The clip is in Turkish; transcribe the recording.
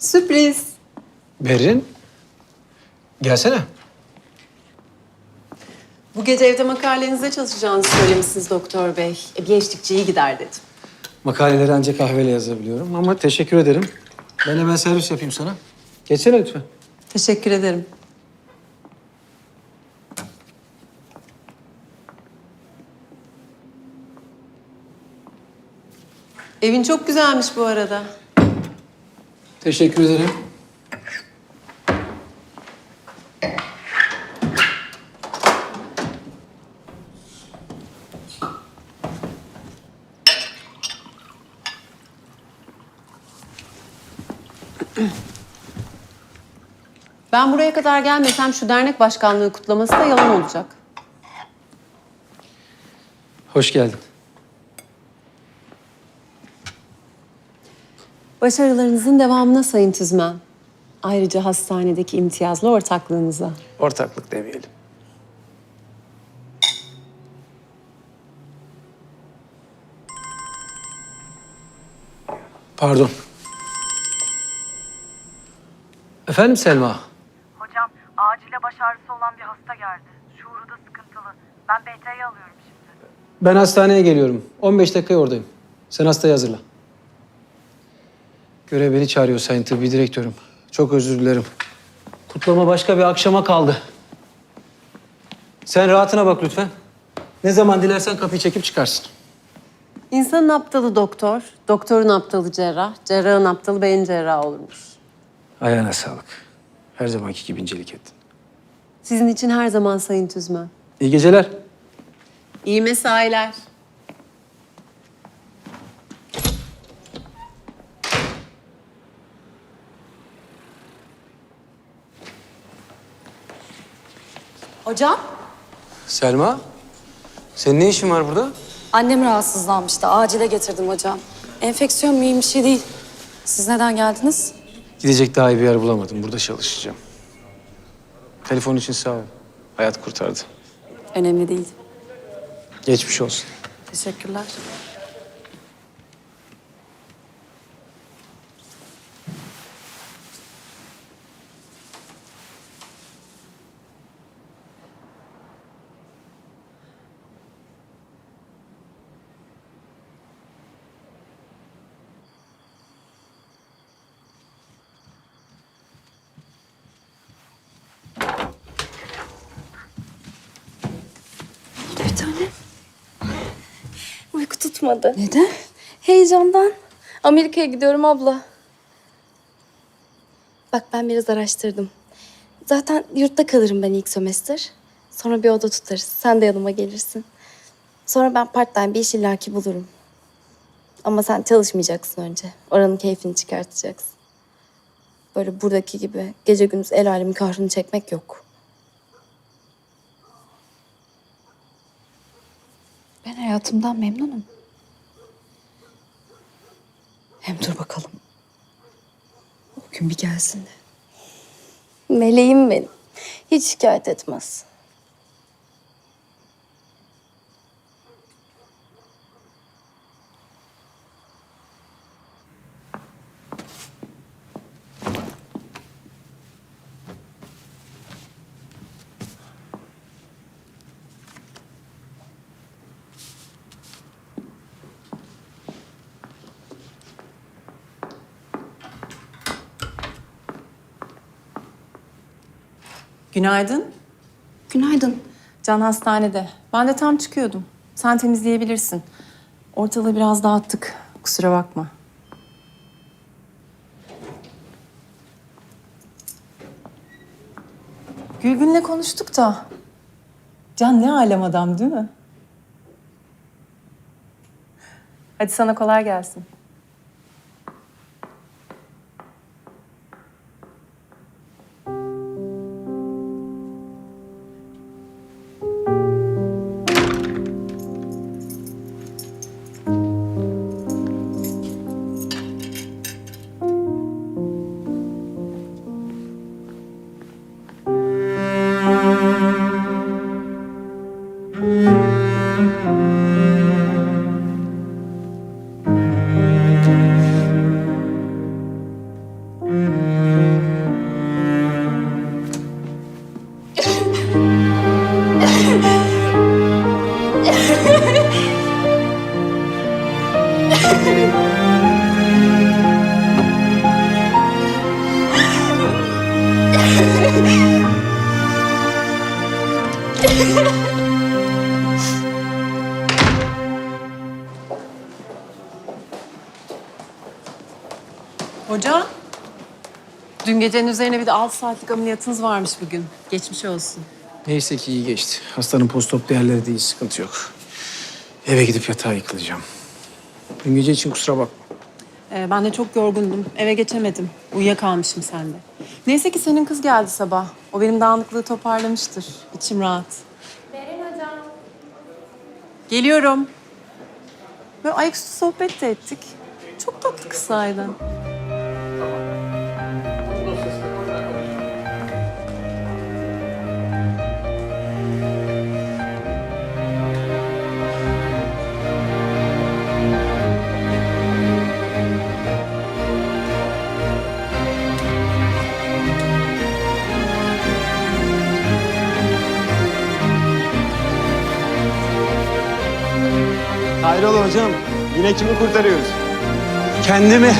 Sürpriz. Berin. Gelsene. Bu gece evde makalenizde çalışacağınızı söylemişsiniz doktor bey. E, bir eşlikçi iyi gider dedim. Makaleleri ancak kahveyle yazabiliyorum ama teşekkür ederim. Ben hemen servis yapayım sana. Geçsene lütfen. Teşekkür ederim. Evin çok güzelmiş bu arada. Teşekkür ederim. Ben buraya kadar gelmesem şu dernek başkanlığı kutlaması da yalan olacak. Hoş geldin. Başarılarınızın devamına Sayın Tüzmen. Ayrıca hastanedeki imtiyazlı ortaklığınıza. Ortaklık demeyelim. Pardon. Efendim Selma? Hocam acile baş ağrısı olan bir hasta geldi. Şuuru da sıkıntılı. Ben BT'yi alıyorum şimdi. Ben hastaneye geliyorum. 15 dakikaya oradayım. Sen hastayı hazırla. Görev beni çağırıyor Sayın Tıbbi Direktörüm. Çok özür dilerim. Kutlama başka bir akşama kaldı. Sen rahatına bak lütfen. Ne zaman dilersen kapıyı çekip çıkarsın. İnsanın aptalı doktor, doktorun aptalı cerrah, cerrahın aptalı beyin cerrahı olurmuş. Ayağına sağlık. Her zamanki gibi incelik ettin. Sizin için her zaman Sayın Tüzmen. İyi geceler. İyi mesailer. Hocam, Selma, senin ne işin var burada? annem rahatsızlanmıştı. Acile getirdim hocam. Enfeksiyon mühim bir şey değil. Siz neden geldiniz? Gidecek daha iyi bir yer bulamadım. Burada çalışacağım. Telefon için sağ ol. Hayat kurtardı. Önemli değil. Geçmiş olsun. Teşekkürler. Tutmadı. Neden? Heyecandan. Amerika'ya gidiyorum abla. Bak ben biraz araştırdım. Zaten yurtta kalırım ben ilk sömestr. Sonra bir oda tutarız. Sen de yanıma gelirsin. Sonra ben part time bir iş illaki bulurum. Ama sen çalışmayacaksın önce. Oranın keyfini çıkartacaksın. Böyle buradaki gibi gece gündüz el alemin kahrını çekmek yok. Ben hayatımdan memnunum. Hem dur bakalım. O gün bir gelsin de. Meleğim benim. Hiç şikayet etmez. Günaydın. Günaydın. Can hastanede. Ben de tam çıkıyordum. Sen temizleyebilirsin. Ortalığı biraz dağıttık. Kusura bakma. Gülgün'le konuştuk da. Can ne alem adam değil mi? Hadi sana kolay gelsin. Hoca. Dün gecenin üzerine bir de 6 saatlik ameliyatınız varmış bugün. Geçmiş olsun. Neyse ki iyi geçti. Hastanın postop değerleri de iyi, sıkıntı yok. Eve gidip yatağa yıkılacağım. Dün gece için kusura bakma. Ee, ben de çok yorgundum. Eve geçemedim. Uyuyakalmışım sende. Neyse ki senin kız geldi sabah. O benim dağınıklığı toparlamıştır. İçim rahat. Berin hocam. Geliyorum. Böyle ayaküstü sohbet de ettik. Çok tatlı kızlardı. Hayrola hocam? Yine kimi kurtarıyoruz? Kendimi